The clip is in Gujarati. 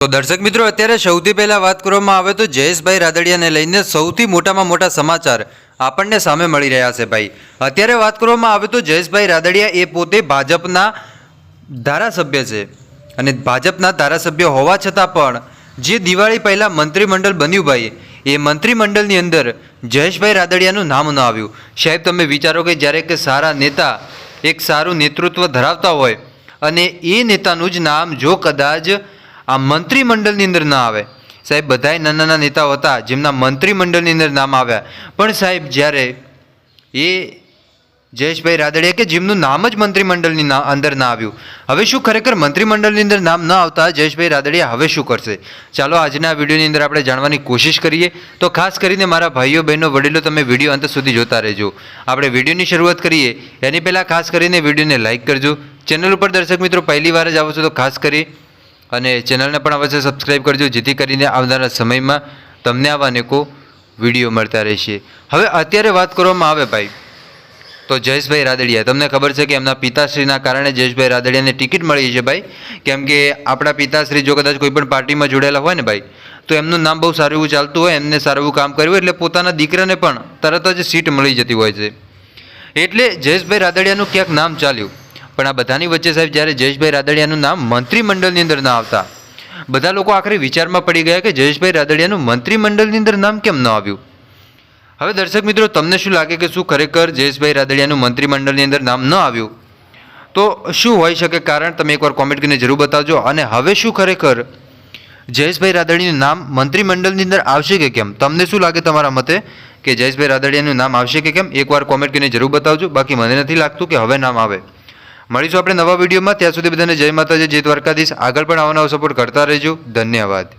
તો દર્શક મિત્રો, અત્યારે સૌથી પહેલાં વાત કરવામાં આવે તો જયેશભાઈ રાદડિયાને લઈને સૌથી મોટામાં મોટા સમાચાર આપણને સામે મળી રહ્યા છે ભાઈ. અત્યારે વાત કરવામાં આવે તો જયેશભાઈ રાદડિયા એ પોતે ભાજપના ધારાસભ્ય છે અને ભાજપના ધારાસભ્ય હોવા છતાં પણ જે દિવાળી પહેલાં મંત્રીમંડળ બન્યું ભાઈ, એ મંત્રીમંડળની અંદર જયેશભાઈ રાદડિયાનું નામ ન આવ્યું. સાહેબ, તમે વિચારો કે જ્યારે કે સારા નેતા એક સારું નેતૃત્વ ધરાવતા હોય અને એ નેતાનું જ નામ જો કદાચ આ મંત્રીમંડળની અંદર ના આવે. સાહેબ, બધાય નાના નાના નેતાઓ હતા જેમના મંત્રીમંડળની અંદર નામ આવ્યા. પણ સાહેબ, જ્યારે એ જયેશભાઈ રાદડિયા કે જેમનું નામ જ મંત્રીમંડળની અંદર ના આવ્યું. હવે શું ખરેખર મંત્રીમંડળની અંદર નામ ન આવતા જયેશભાઈ રાદડિયા? હવે શું કરશે? ચાલો, આજના વિડીયોની અંદર આપણે જાણવાની કોશિશ કરીએ. તો ખાસ કરીને મારા ભાઈઓ, બહેનો, વડીલો તમે વીડિયો અંત સુધી જોતા રહેજો. આપણે વિડીયોની શરૂઆત કરીએ. એની પહેલાં ખાસ કરીને વિડીયોને લાઇક કરજો. ચેનલ ઉપર દર્શક મિત્રો પહેલી વાર જ આવો છો તો ખાસ કરી અને ચેનલને પણ અવશ્ય સબસ્ક્રાઈબ કરજો, જેથી કરીને આવનારા સમયમાં તમને આવા અનેકો વીડિયો મળતા રહેશે. હવે અત્યારે વાત કરવામાં આવે ભાઈ, તો જયેશભાઈ રાદડિયા. તમને ખબર છે કે એમના પિતાશ્રીના કારણે જયેશભાઈ રાદડિયાને ટિકિટ મળી છે ભાઈ. કેમ કે આપણા પિતાશ્રી જો કદાચ કોઈ પણ પાર્ટીમાં જોડાયેલા હોય ને ભાઈ, તો એમનું નામ બહુ સારું એવું ચાલતું હોય, એમને સારું એવું કામ કર્યું એટલે પોતાના દીકરાને પણ તરત જ સીટ મળી જતી હોય છે. એટલે જયેશભાઈ રાદડિયાનું ક્યાંક નામ ચાલ્યું. પણ આ બધાની વચ્ચે સાહેબ જ્યારે જયેશભાઈ રાદડિયાનું નામ મંત્રીમંડળની અંદર ના આવતા, બધા લોકો આખરે વિચારમાં પડી ગયા કે જયેશભાઈ રાદડિયાનું મંત્રીમંડળની અંદર નામ કેમ ન આવ્યું? હવે દર્શક મિત્રો, તમને શું લાગે કે શું ખરેખર જયેશભાઈ રાદડિયાનું મંત્રીમંડળની અંદર નામ ન આવ્યું? તો શું હોઈ શકે કારણ? તમે એકવાર કોમેન્ટ કરીને જરૂર બતાવજો. અને હવે શું ખરેખર જયેશભાઈ રાદડિયાનું નામ મંત્રીમંડળની અંદર આવશે કે કેમ? તમને શું લાગે તમારા મતે કે જયેશભાઈ રાદડિયાનું નામ આવશે કે કેમ? એકવાર કોમેન્ટ કરીને જરૂર બતાવજો. બાકી મને નથી લાગતું કે હવે નામ આવે. મળીશું આપણે નવા વિડીયોમાં. ત્યાં સુધી બધાને જય માતાજી, જય દ્વારકાધીશ. આગળ પણ આવો સપોર્ટ કરતા રહેજો. ધન્યવાદ.